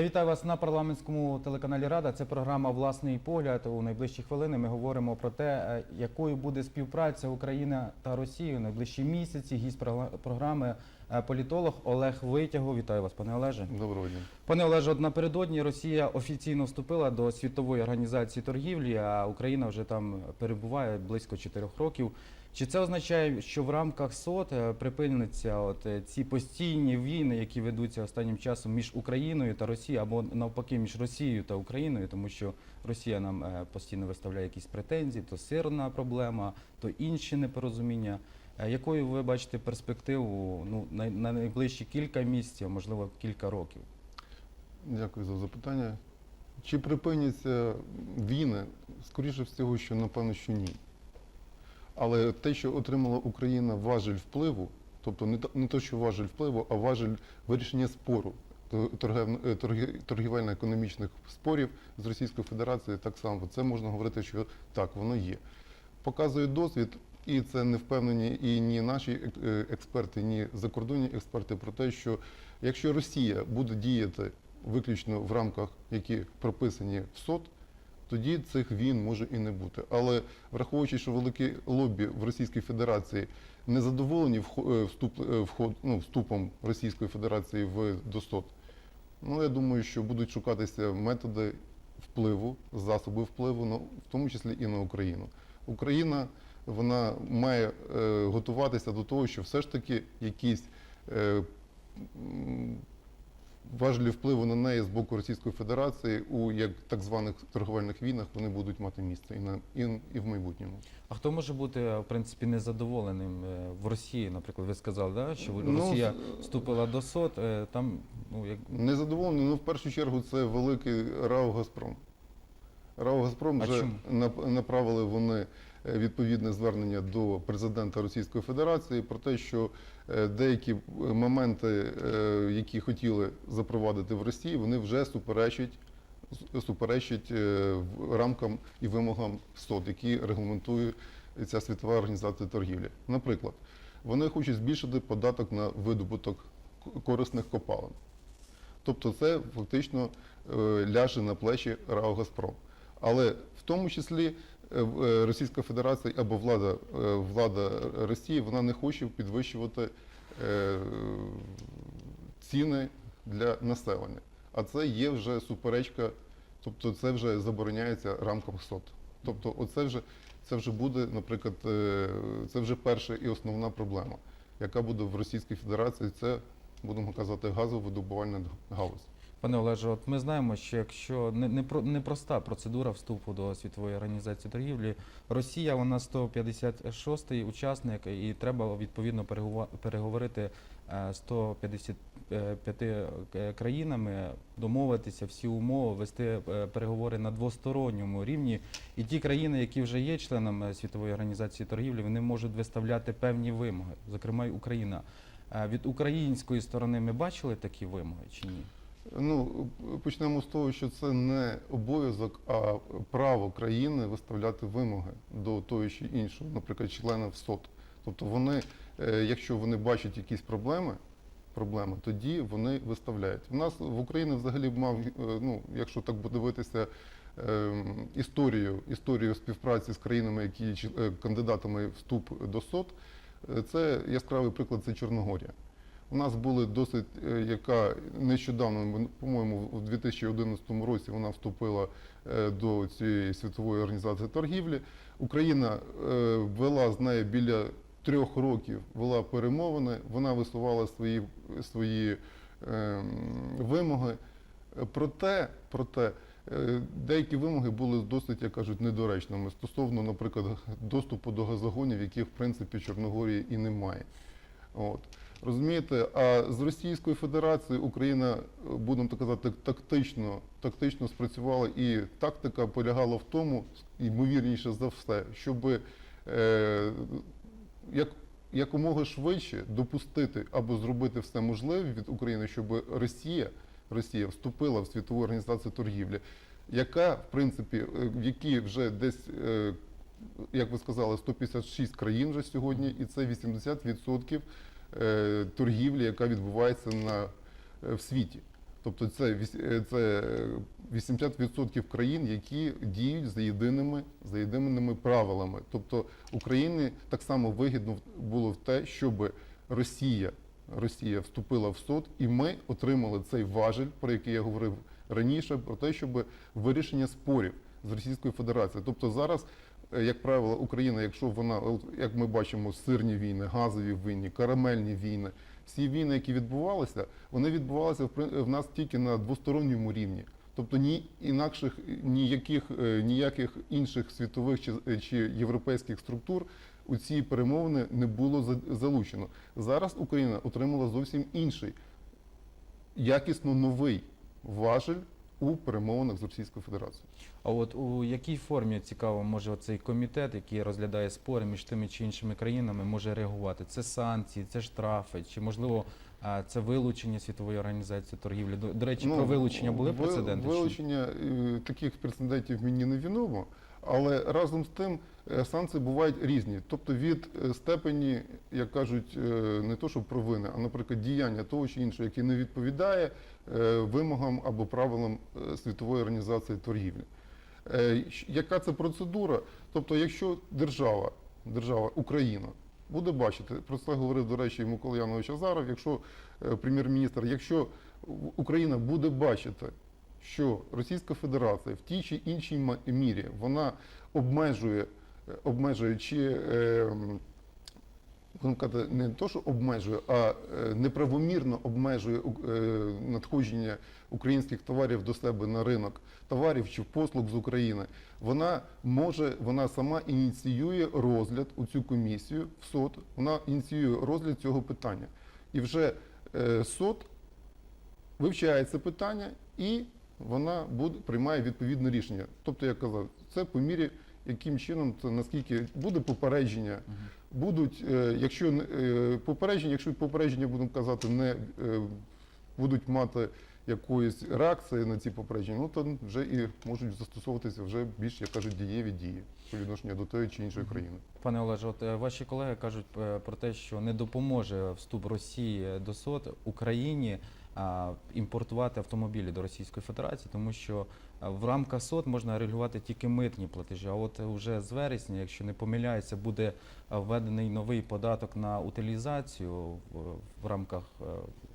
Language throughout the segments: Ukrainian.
Я вітаю вас на парламентському телеканалі Рада. Це програма Власний погляд. У найближчі хвилини ми говоримо про те, е, якою буде співпраця України та Росії у найближчі місяці. Гість програми політолог Олег Витягов. Вітаю вас, пане Олеже. Доброго дня. Пане Олеже, от напередодні Росія офіційно вступила до світової організації торгівлі, а Україна вже там перебуває близько чотирьох років. Чи це означає, що в рамках СОТ е, припиниться от е, ці постійні війни, які ведуться останнім часом між Україною та Росією, або навпаки між Росією та Україною, тому що Росія нам е, постійно виставляє якісь претензії, то сирна проблема, то інші непорозуміння. Е, Якою ви бачите перспективу ну, на, на найближчі кілька місяців, можливо кілька років? Дякую за запитання. Чи припиняться війни? Скоріше всього, що напевно, що ні. Але те, що отримала Україна важель впливу, тобто не не то, що важель впливу, а важель вирішення спору е, торгі- торгівельно-економічних спорів з Російською Федерацією, так само це можна говорити, що так, воно є. Показує досвід, і це не впевнені і ні наші е, експерти, ні закордонні експерти про те, що якщо Росія буде діяти виключно в рамках, які прописані в СОТ, тоді цих війн може і не бути. Але враховуючи, що велике лобі в Російській Федерації не задоволені е, вступ, е, вход, ну, вступом Російської Федерації в до СОТ, ну я думаю, що будуть шукатися методи впливу, засоби впливу, ну, в тому числі і на Україну. Україна вона має е, готуватися до того, що все ж таки якісь е, важелі впливу на неї з боку Російської Федерації у як так званих торговельних війнах вони будуть мати місце і на і, і в майбутньому. А хто може бути в принципі незадоволеним е, в Росії? Наприклад, ви сказали, да, що Ну, Росія вступила до СОТ, там ну як Незадоволені, ну в першу чергу це великий РАО Газпром. РАО Газпром А вже чому? направили вони відповідне звернення до президента Російської Федерації про те, що е, деякі моменти, е, які хотіли запровадити в Росії, вони вже суперечать е, рамкам і вимогам СОД, які регламентує ця світова організація торгівлі. Наприклад, вони хочуть збільшити податок на видобуток корисних копалин. Тобто це фактично е, ляже на плечі РАО Газпром. Але в тому числі е, е, Російська Федерація або влада, е, влада Росії вона не хоче підвищувати е, ціни для населення. А це є вже суперечка, тобто це вже забороняється рамком СОТ. Тобто, оце вже це вже буде, наприклад, е, це вже перша і основна проблема, яка буде в Російській Федерації. Це будемо казати газовидобувальна галузь. Пане Олеже, от ми знаємо, що якщо не, не про непроста процедура вступу до світової організації торгівлі, Росія вона 156-й учасник, і треба відповідно переговорити е, 155 е, країнами, домовитися всі умови, вести е, переговори на двосторонньому рівні. І ті країни, які вже є членами світової організації торгівлі, вони можуть виставляти певні вимоги, зокрема й Україна. Е, Від української сторони ми бачили такі вимоги чи ні? Ну почнемо з того, що це не обов'язок, а право країни виставляти вимоги до того чи іншого, наприклад, членів СОТ. Тобто вони, е, якщо вони бачать якісь проблеми, проблеми, тоді вони виставляють. У нас в Україні взагалі мав, е, ну якщо так подивитися. ем, Історію, історію співпраці з країнами, які е, кандидатами вступ до СОТ, це яскравий приклад, це Чорногорія. У нас були досить, е, яка нещодавно, по-моєму, у 2011 році вона вступила е, до цієї світової організації торгівлі. Україна е, вела з нею біля трьох років, вела перемовини, вона висувала свої, свої ем, вимоги. Е, Проте, проте е, деякі вимоги були досить, як кажуть, недоречними стосовно, наприклад, доступу до газогонів, яких в принципі Чорногорії і немає. От. Розумієте, а з Російською Федерацією Україна, е, будемо так казати, тактично, тактично спрацювала, і тактика полягала в тому, ймовірніше за все, щоб е, як, якомога швидше допустити або зробити все можливе від України, щоб Росія, Росія вступила в світову організацію торгівлі, яка, в принципі, е, в якій вже десь. е, Як ви сказали, 156 країн вже сьогодні, і це 80% е, торгівлі, яка відбувається на, е, в світі. Тобто це, е, це е, 80% країн, які діють за єдиними, за єдиними правилами. Тобто Україні так само вигідно було в те, щоб Росія, Росія вступила в СОД, і ми отримали цей важель, про який я говорив раніше, про те, щоб вирішення спорів з Російською Федерацією. Тобто зараз, е, як правило, Україна, якщо вона, як ми бачимо, сирні війни, газові війни, карамельні війни, всі війни, які відбувалися, вони відбувалися в нас тільки на двосторонньому рівні. Тобто ні інакших ніяких е, ніяких інших світових чи, чи європейських структур у ці перемовини не було за- залучено. Зараз Україна отримала зовсім інший, якісно новий важель у перемовинах з Російською Федерацією. А от у якій формі цікаво може цей комітет, який розглядає спори між тими чи іншими країнами, може реагувати? Це санкції, це штрафи, чи можливо це вилучення світової організації торгівлі? До, речі, про вилучення були Ну, прецеденти? Вилучення е, таких прецедентів мені не відомо, але разом з тим е, санкції бувають різні. Тобто від е, степені, як кажуть, е, не то що провини, а наприклад, діяння того чи іншого, яке не відповідає вимогам або правилам світової організації торгівлі. Яка це процедура? Тобто, якщо держава, держава Україна буде бачити, про це говорив, до речі, Микола Янович Азаров, якщо прем'єр-міністр, якщо Україна буде бачити, що Російська Федерація в тій чи іншій мірі вона обмежує, е, обмежує чи е, будемо казати, не то, що обмежує, а е, неправомірно обмежує надходження українських товарів до себе на ринок, товарів чи послуг з України, вона може, вона сама ініціює розгляд у цю комісію в СОТ, вона ініціює розгляд цього питання. І вже СОТ вивчає це питання і вона буде, приймає відповідне рішення. Тобто, я казав, це по мірі, яким чином, це наскільки буде попередження, будуть, е, якщо е, попередження, якщо попередження, будемо казати, не е, будуть мати якоїсь реакції на ці попередження, ну то вже і можуть застосовуватися вже більш, як кажуть, дієві дії по відношенню до тої чи іншої країни. Пане Олеже, от ваші колеги кажуть про те, що не допоможе вступ Росії до СОТ Україні імпортувати автомобілі до Російської Федерації, тому що в рамках СОТ можна регулювати тільки митні платежі. А от вже з вересня, якщо не помиляюся, буде введений новий податок на утилізацію в, в рамках е,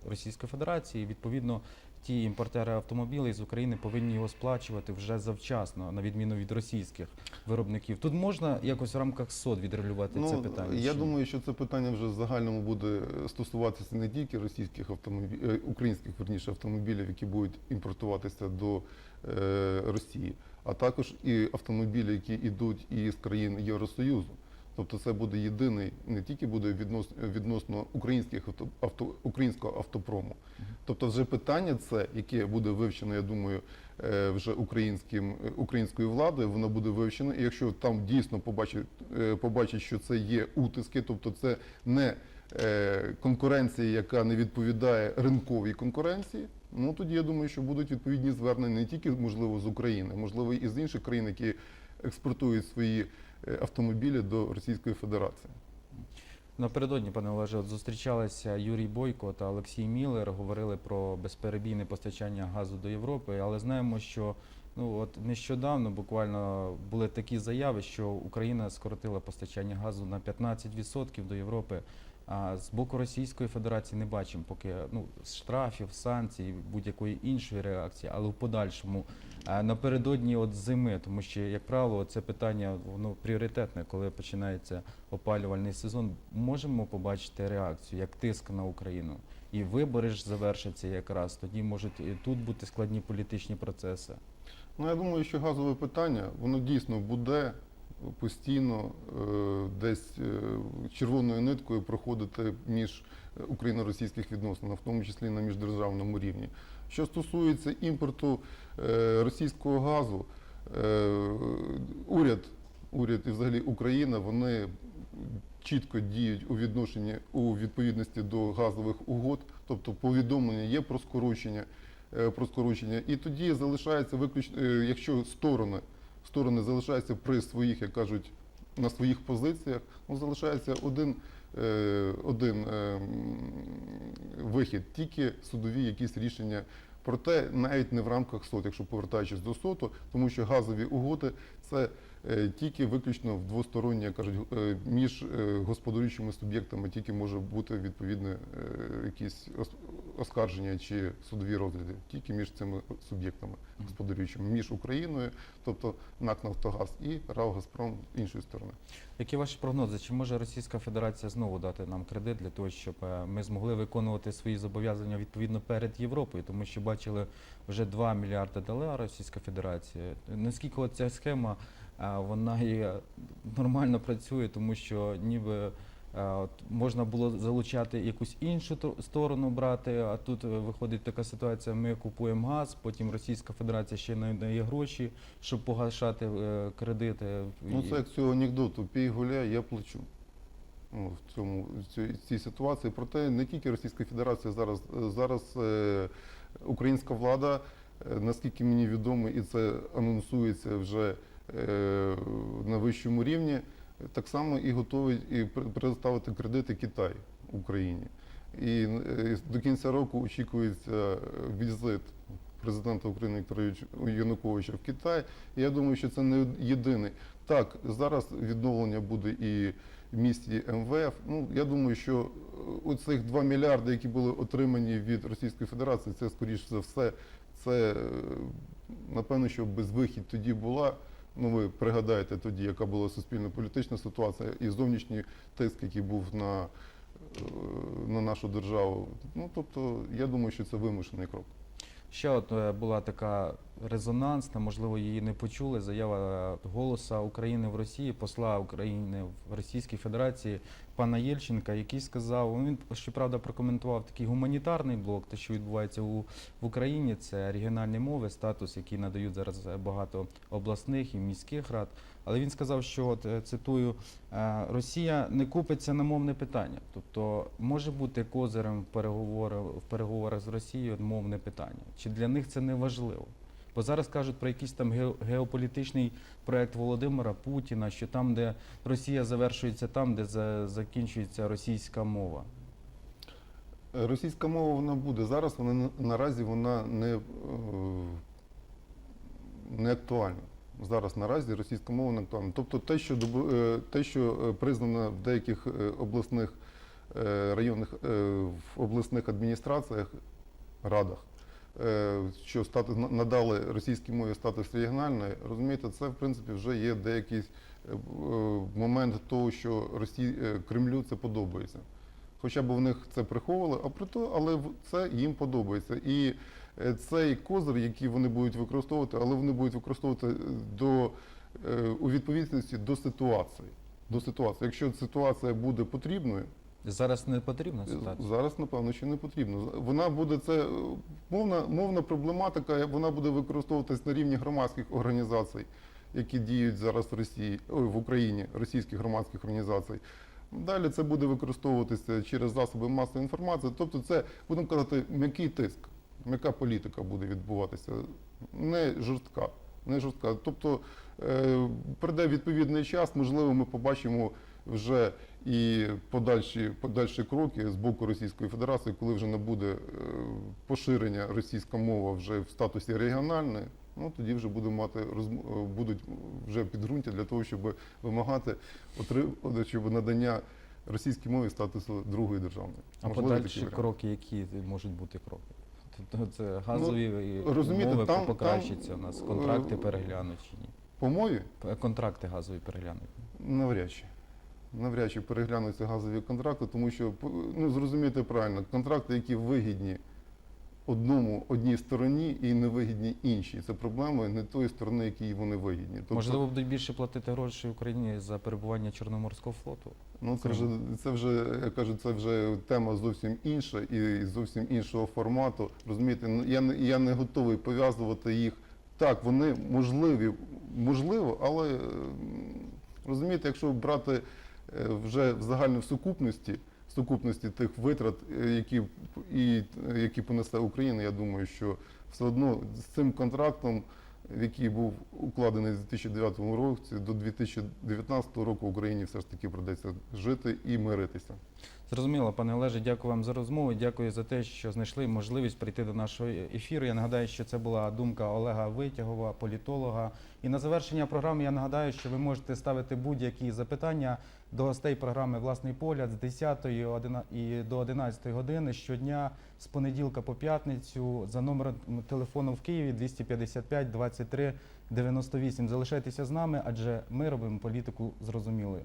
Російської Федерації. Відповідно, ті імпортери автомобілів з України повинні його сплачувати вже завчасно, на відміну від російських виробників. Тут можна якось в рамках СОД відрегулювати це питання? Ну, Я чи думаю, що це питання вже в загальному буде стосуватися не тільки російських автомобілів, українських верніше автомобілів, які будуть імпортуватися до е, Росії, а також і автомобілі, які йдуть із країн Євросоюзу. Тобто це буде єдиний, не тільки буде віднос, відносно українських авто, авто, українського автопрому. Тобто вже питання це, яке буде вивчено, я думаю, е, вже українським, е, українською владою, воно буде вивчено. І якщо там дійсно побачить, е, побачить, що це є утиски, тобто це не е, конкуренція, яка не відповідає ринковій конкуренції, ну тоді я думаю, що будуть відповідні звернення не тільки можливо з України, можливо і з інших країн, які експортують свої е, автомобілі до Російської Федерації. Напередодні, пане Олеже, зустрічалися Юрій Бойко та Олексій Міллер, говорили про безперебійне постачання газу до Європи, але знаємо, що ну от нещодавно буквально були такі заяви, що Україна скоротила постачання газу на 15% до Європи. А з боку Російської Федерації не бачимо поки ну штрафів, санкцій, будь-якої іншої реакції, але в подальшому напередодні от зими, тому що, як правило, це питання воно пріоритетне, коли починається опалювальний сезон. Можемо побачити реакцію, як тиск на Україну. І вибори ж завершаться якраз. Тоді можуть і тут бути складні політичні процеси. Ну, я думаю, що газове питання, воно дійсно буде постійно е, десь е, червоною ниткою проходити між україно-російських відносин, в тому числі на міждержавному рівні. Що стосується імпорту е, російського газу, е, уряд, уряд і взагалі Україна, вони чітко діють у відношенні у відповідності до газових угод, тобто повідомлення є про скорочення, е, про скорочення. І тоді залишається виключно, е, якщо сторони, сторони залишаються при своїх, як кажуть, на своїх позиціях, ну залишається один, е, один е, вихід, тільки судові якісь рішення. Проте навіть не в рамках СОТ, якщо повертаючись до СОТу, тому що газові угоди це е, тільки виключно в двосторонні, як кажуть, е, між е, господарюючими суб'єктами тільки може бути відповідне якісь оскарження чи судові розгляди, тільки між цими суб'єктами господарюючими, між Україною, тобто НАК Нафтогаз і РАО Газпром іншої сторони. Які ваші прогнози? Чи може Російська Федерація знову дати нам кредит для того, щоб е, ми змогли виконувати свої зобов'язання відповідно перед Європою? Тому що бачили вже 2 мільярди дала Російська Федерація. Наскільки ця схема е, вона і нормально працює, тому що ніби от можна було залучати якусь іншу сторону брати, а тут е, виходить така ситуація: ми купуємо газ, потім Російська Федерація ще не дає гроші, щоб погашати е, кредити. Ну це як цього анекдоту пій гуляй, я плачу. Ну, в цьому в цій ситуації. Проте не тільки Російська Федерація зараз зараз е, українська влада, е, наскільки мені відомо, і це анонсується вже е, на вищому рівні, так само і готовий і предоставити кредити Китай Україні. І е, до кінця року очікується е, візит президента України Віктора Януковича в Китай. Я думаю, що це не єдиний. Так, зараз відновлення буде і в місті МВФ. Ну, я думаю, що е, оцих 2 мільярди, які були отримані від Російської Федерації, це скоріш за все, це напевно, що безвихідь тоді була. Ну, ви пригадаєте тоді, яка була суспільно-політична ситуація і зовнішній тиск, який був на, е, на нашу державу. Ну, тобто, я думаю, що це вимушений крок. Ще от е, була така резонансна, можливо, її не почули. Заява е, голоса України в Росії, посла України в Російській Федерації пана Єльченка, який сказав, він щоправда прокоментував такий гуманітарний блок, те, що відбувається у в Україні, це регіональні мови, статус, який надають зараз е, багато обласних і міських рад. Але він сказав, що от е, цитую, е, Росія не купиться на мовне питання. Тобто може бути козирем в переговорах, в переговорах з Росією мовне питання. Чи для них це не важливо? Бо зараз кажуть про якийсь там геополітичний проект Володимира Путіна, що там, де Росія завершується, там, де закінчується російська мова. Російська мова вона буде. Зараз вона наразі вона не, е, не актуальна. Зараз наразі російська мова не актуальна. Тобто те, що е, те, що е, признано в деяких обласних районних в обласних адміністраціях, радах, що статус на- надали російській мові статус регіональної, розумієте, це в принципі вже є деякий е, е, момент того, що Росії е, Кремлю це подобається. Хоча б в них це приховували, а при то, але це їм подобається. І е, цей козир, який вони будуть використовувати, але вони будуть використовувати е, до е, у відповідності до ситуації. До ситуації. Якщо ситуація буде потрібною, Зараз не потрібна ситуація. Зараз, напевно, що не потрібно. Вона буде це мовна, мовна проблематика, вона буде використовуватись на рівні громадських організацій, які діють зараз в Росії, ой, в Україні, російських громадських організацій. Далі це буде використовуватися через засоби масової інформації. Тобто, це будемо казати, м'який тиск, м'яка політика буде відбуватися, не жорстка. Не жорстка. Тобто е, прийде відповідний час, можливо, ми побачимо вже і подальші, подальші кроки з боку Російської Федерації, коли вже не буде е, поширення російська мова вже в статусі регіональної, ну тоді вже будемо мати е, будуть вже підґрунтя для того, щоб вимагати щоб надання російській мові статусу другої державної. А Можливо, подальші кроки, які можуть бути кроки? Тобто це газові і Ну, розумієте, умови там- покращаться там, у нас, контракти е, переглянуть чи ні? По мові Контракти газові переглянуть. навряд чи. Навряд чи переглянуться газові контракти, тому що ну зрозумійте правильно, контракти, які вигідні одному одній стороні і не вигідні іншій. Це проблема не тої сторони, які вони вигідні. Тобто, Можливо, будуть більше платити гроші Україні за перебування Чорноморського флоту. ну це вже це вже я кажу, це вже тема зовсім інша і зовсім іншого формату. Розумієте, ну, я не я не готовий пов'язувати їх. Так, вони можливі, можливо, але розумієте, якщо брати вже в загальній сукупності, сукупності тих витрат, е, які і е, які понесе Україна, я думаю, що все одно з цим контрактом, який був укладений з 2009 році до 2019 року, Україні все ж таки придеться жити і миритися. Зрозуміло, пане Олеже, дякую вам за розмову. Дякую за те, що знайшли можливість прийти до нашого ефіру. Я нагадаю, що це була думка Олега Витягова, політолога. І на завершення програми я нагадаю, що ви можете ставити будь-які запитання до гостей програми Власний погляд з 10 і до 11 години щодня з понеділка по п'ятницю за номером телефону в Києві 255 23 98. Залишайтеся з нами, адже ми робимо політику зрозумілою.